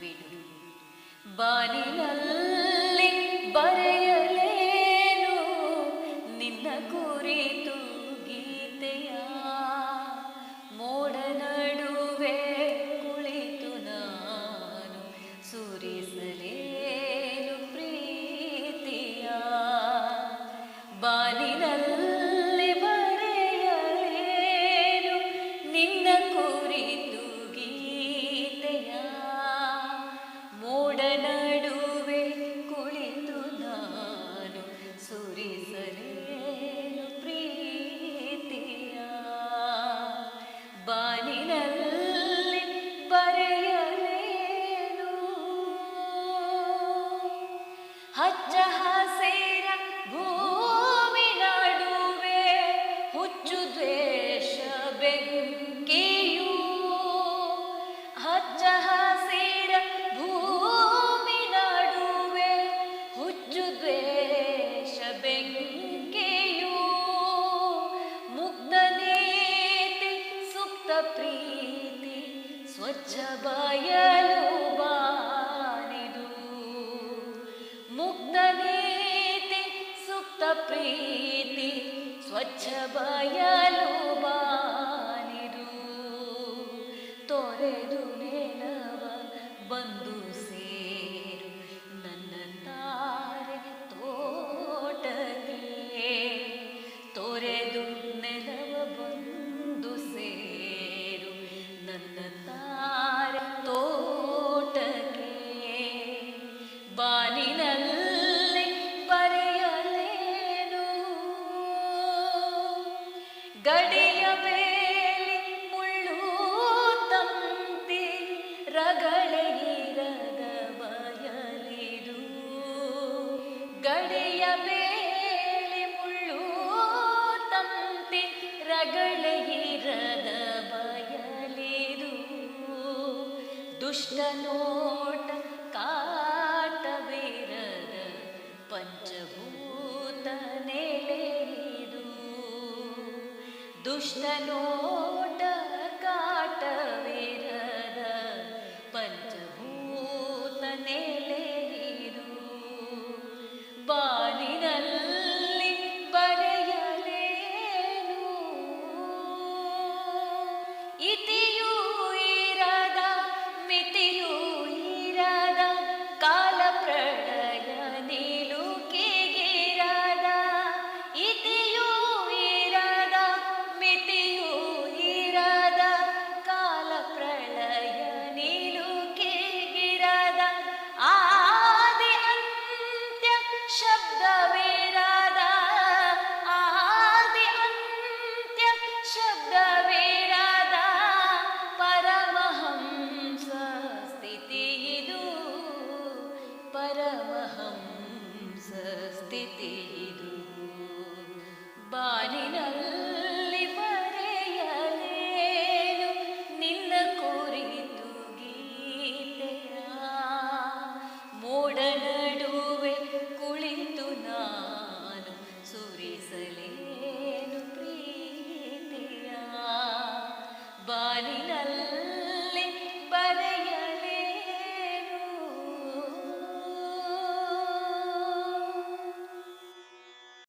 വിടും ബനിലല്ല ಸುರಿಸಲಿ ಸ್ವಚ್ಛ ಬಯಲು ಬಾನಿದು. ಮುಕ್ತ ನೀತಿ ಸುಪ್ತ ಪ್ರೀತಿ ಸ್ವಚ್ಛ ಬಯಲು ಬಾನಿದು. ತೊರೆದು ನೆಲವ ಬಂದು ಗಡಿಯ ಬೇಲಿ ಮುಳ್ಳು ತಂತಿ ರಗಳೆಯಿರದ ಬಯಲಿದು. ಗಡಿಯ ಬೇಲಿ ಮುಳ್ಳು ತಂತಿ ರಗಳೆಯಿರದ ಬಯಲಿದು. ದುಷ್ಟ ನೋಟ ಕಾ يشتنون